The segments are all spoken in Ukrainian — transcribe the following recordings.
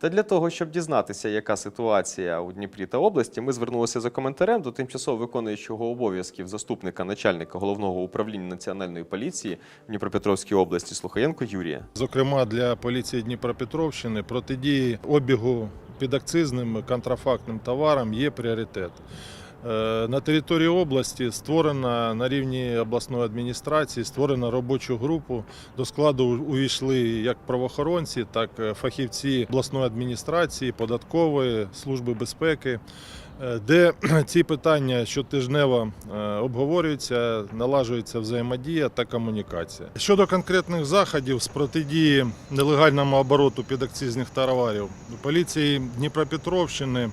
Та для того, щоб дізнатися, яка ситуація у Дніпрі та області, ми звернулися за коментарем до тимчасово виконуючого обов'язків заступника начальника головного управління національної поліції в Дніпропетровській області Слухаєнко Юрія. Зокрема, для поліції Дніпропетровщини протидії обігу підакцизним контрафактним товарам є пріоритет. Е, На території області створена на рівні обласної адміністрації створена робочу групу. До складу увійшли як правоохоронці, так і фахівці обласної адміністрації, податкової служби безпеки, е, де ці питання щотижнево е, обговорюються, налажується взаємодія та комунікація. Щодо конкретних заходів з протидії нелегальному обороту підакцизних товарів, поліції Дніпропетровщини.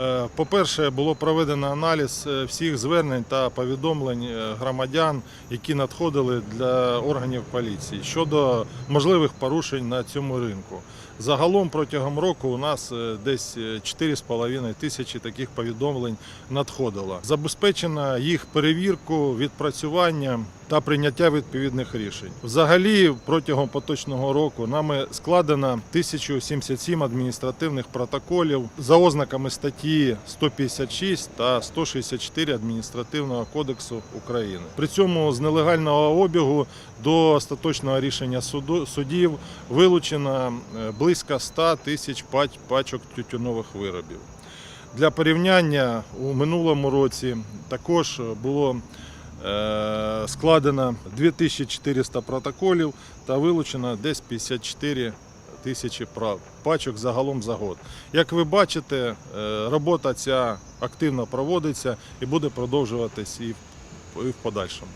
Е, По-перше, було проведено аналіз е, всіх звернень та повідомлень е, громадян, які надходили для органів поліції щодо можливих порушень на цьому ринку. Загалом протягом року у нас десь е, 4,5 тисячі таких повідомлень надходило. Забезпечено їх перевірку, відпрацювання та прийняття відповідних рішень. Взагалі, протягом поточного року нами складено 1077 адміністративних протоколів за ознаками статті 156 та 164 адміністративного кодексу України. При цьому з нелегального обігу до остаточного рішення суду судів вилучено е, близько 100 тисяч пачок тютюнових виробів. Для порівняння у минулому році також було складено 2400 протоколів та вилучено десь 54 тисячі пачок загалом за год. Як ви бачите, е, робота ця активно проводиться і буде продовжуватись і в подальшому.